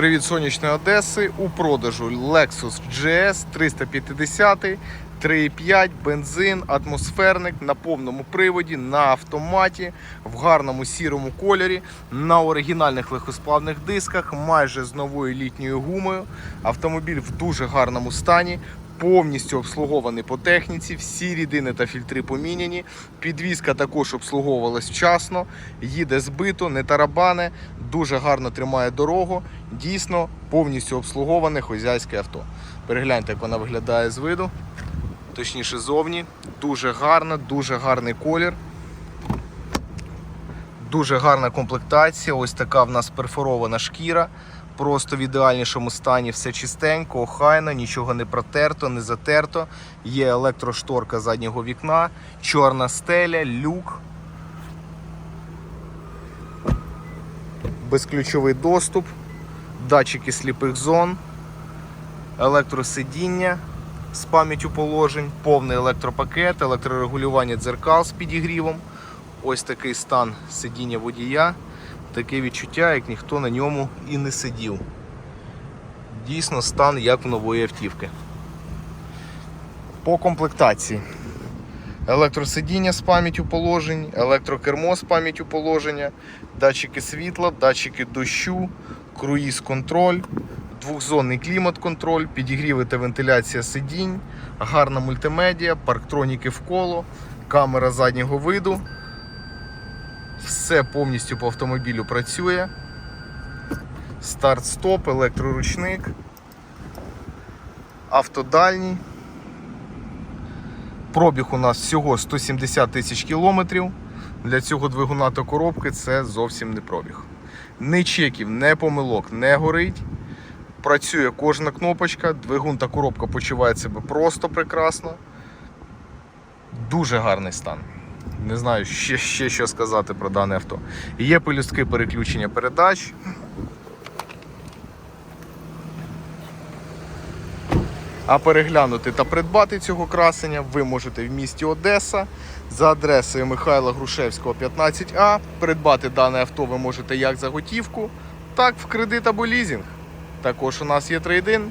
Привіт сонячної Одеси. У продажу Lexus GS 350, 3,5, бензин, атмосферник на повному приводі, на автоматі, в гарному сірому кольорі, на оригінальних легкосплавних дисках, майже з новою літньою гумою. Автомобіль в дуже гарному стані. Повністю обслугований по техніці, всі рідини та фільтри поміняні. Підвізка також обслуговувалась вчасно, їде збито, не тарабане, дуже гарно тримає дорогу. Дійсно, повністю обслуговане хозяйське авто. Перегляньте, як вона виглядає з виду, точніше зовні. Дуже гарна, дуже гарний колір. Дуже гарна комплектація. Ось така в нас перфорована шкіра. Просто в ідеальнішому стані все чистенько, охайно, нічого не протерто, не затерто. Є електрошторка заднього вікна, чорна стеля, люк. Безключовий доступ, датчики сліпих зон, електросидіння з пам'яттю положень, повний електропакет, електрорегулювання дзеркал з підігрівом. Ось такий стан сидіння водія. Таке відчуття, як ніхто на ньому і не сидів. Дійсно, стан як в нової автівки. По комплектації. Електросидіння з пам'яттю положень, електрокермо з пам'яттю положення, датчики світла, датчики дощу, круїз-контроль, двохзонний клімат-контроль, підігріви та вентиляція сидінь, гарна мультимедіа, парктроніки в коло, камера заднього виду. Все повністю по автомобілю працює. Старт-стоп, електроручник, автодальній. Пробіг у нас всього 170 тисяч кілометрів. Для цього двигуна та коробки це зовсім не пробіг. Ні чеків, не помилок, не горить. Працює кожна кнопочка, двигун та коробка почувають себе просто прекрасно. Дуже гарний стан. Не знаю ще, ще що сказати про дане авто. Є пелюстки переключення передач. А переглянути та придбати цього красення ви можете в місті Одеса за адресою Михайла Грушевського, 15А. Придбати дане авто ви можете як за готівку, так в кредит або лізинг. Також у нас є трейдин.